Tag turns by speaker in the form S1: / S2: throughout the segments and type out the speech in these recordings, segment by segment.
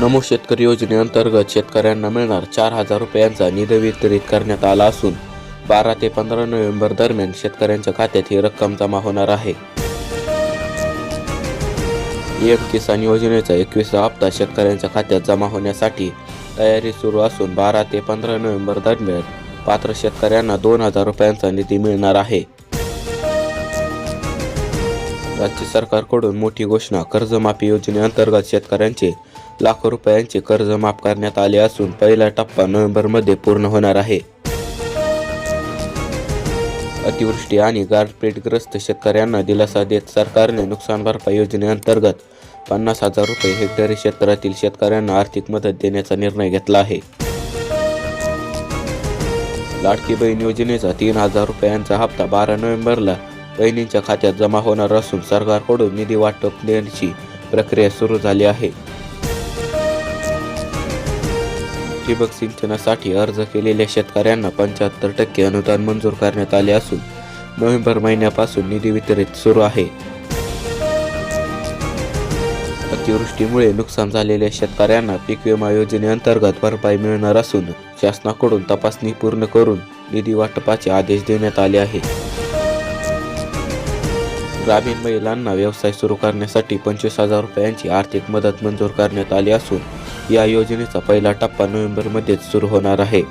S1: नमो शेतकरी योजनेअंतर्गत शेतकऱ्यांना मिळणार चार हजार रुपयांचा निधी वितरित करण्यात आला असून बारा ते पंधरा नोव्हेंबर दरम्यान शेतकऱ्यांच्या खात्यात ही रक्कम जमा होणार आहे. एम किसान योजनेचा एकवीसा हप्ता शेतकऱ्यांच्या खात्यात जमा होण्यासाठी तयारी सुरू असून बारा ते पंधरा नोव्हेंबर दरम्यान पात्र शेतकऱ्यांना दोन हजार रुपयांचा निधी मिळणार आहे. राज्य सरकारकडून मोठी घोषणा कर्जमाफी योजनेअंतर्गत शेतकऱ्यांचे लाखो रुपयांचे कर्ज माफ करण्यात आले असून पहिला टप्पा नोव्हेंबरमध्ये पूर्ण होणार आहे. अतिवृष्टी आणि गारपीटग्रस्त शेतकऱ्यांना दिलासा देत सरकारने नुकसान भरपाई योजनेअंतर्गत पन्नास हजार रुपये हेक्टरी क्षेत्रातील शेतकऱ्यांना आर्थिक मदत देण्याचा निर्णय घेतला आहे. लाडकी बहीण योजनेचा तीन हजार रुपयांचा हप्ता बारा नोव्हेंबरला बहिणींच्या खात्यात जमा होणार असून सरकारकडून निधी वाटप देण्याची प्रक्रिया सुरू झाली आहे. ठिबक सिंचनासाठी अर्ज केलेल्या शेतकऱ्यांना पंच्याहत्तर टक्के अनुदान मंजूर करण्यात आले असून नोव्हेंबर महिन्यापासून निधी वितरित सुरू आहे. अतिवृष्टीमुळे नुकसान झालेल्या शेतकऱ्यांना पीक विमा योजनेअंतर्गत भरपाई मिळणार असून शासनाकडून तपासणी पूर्ण करून निधी वाटपाचे आदेश देण्यात आले आहे. ग्रामीण महिलांना व्यवसाय सुरू करण्यासाठी पंचवीस हजार रुपयांची आर्थिक मदत मंजूर करण्यात आली असून या योजनेचा पहिला टप्पा नोव्हेंबरमध्येच सुरू होणार आहे.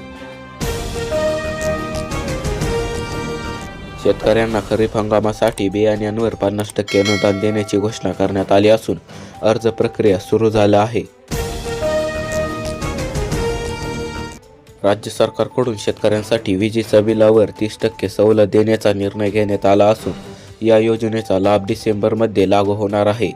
S1: शेतकऱ्यांना खरीप हंगामासाठी बियाण्यांवर पन्नास टक्के अनुदान देण्याची घोषणा करण्यात आली असून अर्ज प्रक्रिया सुरू झाला आहे. राज्य सरकारकडून शेतकऱ्यांसाठी विजेच्या बिलावर तीस टक्के सवलत देण्याचा निर्णय घेण्यात आला असून या योजनेचा लाभ डिसेंबरमध्ये लागू होणार आहे.